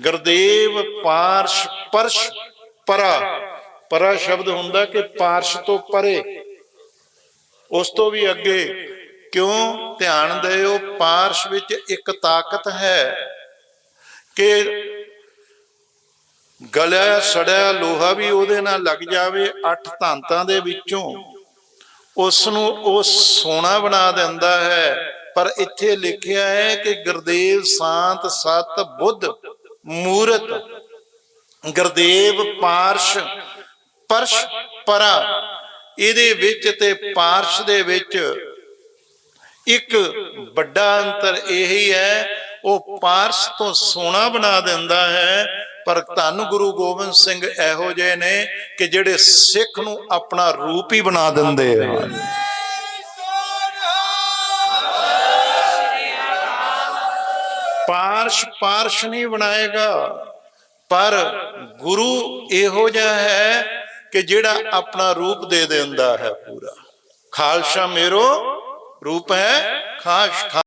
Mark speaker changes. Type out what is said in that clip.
Speaker 1: ਗੁਰਦੇਵ ਪਾਰਸ਼ ਪਰਸ਼ ਪਰਾ। ਪਰਾ ਸ਼ਬਦ ਹੁੰਦਾ ਕਿ ਪਾਰਸ਼ ਤੋਂ ਪਰੇ। ਉਸ ਤੋਂ ਵੀ ਅੱਗੇ। ਕਿਉਂ? ਧਿਆਨ ਦਿਓ, ਪਾਰਸ਼ ਵਿੱਚ ਇੱਕ ਤਾਕਤ ਹੈ ਕਿ ਗਲਿਆ ਸੜਿਆ ਲੋਹਾ ਵੀ ਉਹਦੇ ਨਾਲ ਲੱਗ ਜਾਵੇ, ਅੱਠ ਧਾਂਤਾਂ ਦੇ ਵਿੱਚੋਂ। ਉਸ ਨੂੰ ਉਹ ਸੋਨਾ ਬਣਾ ਦਿੰਦਾ ਹੈ। ਪਰ ਇੱਥੇ ਲਿਖਿਆ ਹੈ ਕਿ ਗੁਰਦੇਵ ਸ਼ਾਂਤ ਸਤ ਬੁੱਧ ਮੂਰਤ, ਗੁਰਦੇਵ, ਪਾਰਸ਼, ਪਰਸ਼, ਪਰਾ। ਇਹਦੇ ਵਿੱਚ ਤੇ ਪਾਰਸ਼ ਦੇ ਵਿੱਚ ਇੱਕ ਵੱਡਾ ਅੰਤਰ ਇਹੀ ਹੈ, ਉਹ ਪਾਰਸ ਤੋਂ ਸੋਨਾ ਬਣਾ ਦਿੰਦਾ ਹੈ। ਪਰ ਧੰਨ ਗੁਰੂ ਗੋਬਿੰਦ ਸਿੰਘ ਇਹੋ ਜਿਹੇ ਨੇ ਕਿ ਜਿਹੜੇ ਸਿੱਖ ਨੂੰ ਆਪਣਾ ਰੂਪ ਹੀ ਬਣਾ ਦਿੰਦੇ ਹਨ ਪਾਰਸ਼ ਪਾਰਸ਼ ਨਹੀਂ ਬਣਾਏਗਾ। ਪਰ ਗੁਰੂ ਇਹੋ ਜਿਹਾ ਹੈ ਕਿ ਜਿਹੜਾ ਆਪਣਾ ਰੂਪ ਦੇ ਦਿੰਦਾ ਹੈ ਪੂਰਾ। ਖਾਲਸਾ ਮੇਰੋ ਰੂਪ ਹੈ ਖਾਸ